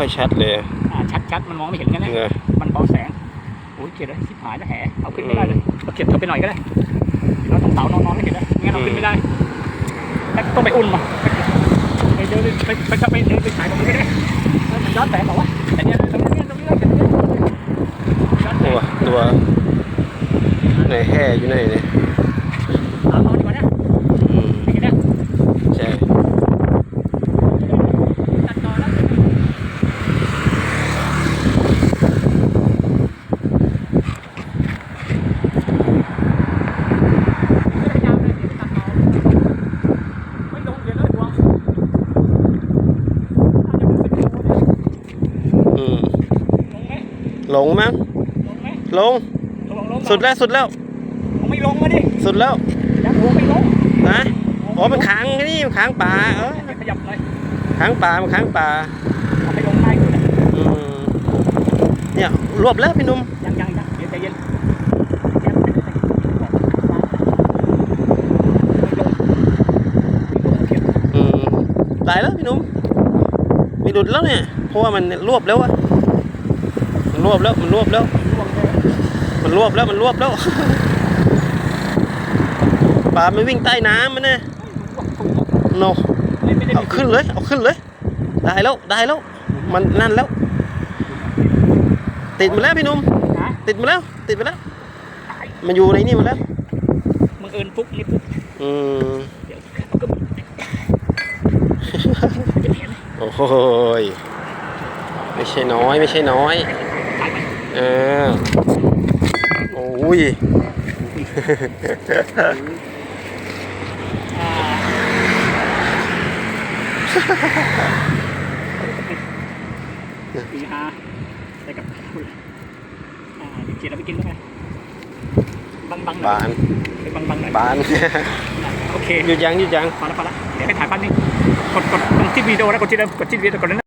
ค่อยชัดเลยอ่าชัดชัดมันมองไม่เห็นกันนะเออมันเบาแสง โอ้ยเกลียดเลยชิบหายแล้วแหเอาขึ้นไม่ได้เลยเราเก็บเธอไปหน่อยก็ได้เราต้องเสานอนๆไม่เห็นนะไม่งั้นเราขึ้นไม่ได้แล้วต้องไปอุ่นมาไปเดินไปไปไปไปเดินไปถ่ายตรงนี้ก็ได้เออมันย้อนแสงบอกว่าแต่เนี้ยตรงนี้ตรงนี้ตรงนี้ย้อนแสตัวงตัวไหนแห่อยู่ไหนเนี่ยเอาเอาดีกว่านะ อืม ไม่กินนะ ใช่ ตัดต่อแล้วพยายามเลยเดี๋ยวตัดต่อไม่ลงเดี๋ยวเลยตัวน่าจะเป็นสิบโลเนี่ย อืม ลงไหมลงมั้งลงไหมลง ลงลงสุดแล้วสุดแล้ว ผมไม่ลงมาดิสุดแล้วยังหัวไม่ลงนะอ๋อมันค้างนี่มันค้างป่าเออขยับเลยค้างป่ามันค้างป่าเอาไปลงง่ายขึ้นนะอืมเนี่ยรวบแล้วพี่หนุ่มยังยังยังเดี๋ยวใจเย็นแก้มไม่ได้ใส่ไม่ลงไม่ลงโอเคอืมตายแล้วพี่หนุ่มมีหลุดแล้วเนี่ยเพราะว่ามันรวบแล้วอะมัน รวบแล้ว มันรวบแล้วล่วงเลยมันรวบแล้ว มันรวบแล้ว ปลามันวิ่งใต้น้ำมันนะล่วงถูกโนไม่ไม่ได้เอาขึ้นเลย เอาขึ้นเลย ได้แล้ว ได้แล้ว มันนั่นแล้ว ติดมาแล้วพี่หนุ่มนะติดมาแล้ว ติดมาแล้วตายมันอยู่ในนี่มาแล้วมึงเอิญฟุกนี่ฟุกอืมเดี๋ยวเอาก็จะเห็นโอ้โหยไม่ใช่น้อย ไม่ใช่น้อยตายไป เออโอ้ยอ่าปีห้าไปกับอ่าเดี๋ยวเกียร์เราไปกินแล้วไงบังบังหน่อยบานไปบังบังหน่อยบานโอเคหยุดยังหยุดยังพอแล้วพอแล้วเดี๋ยวให้ถ่ายแป๊บนึงกดกดตรงที่วิดีโอนะกดที่เดิมกดที่วิดีโอกดนั้น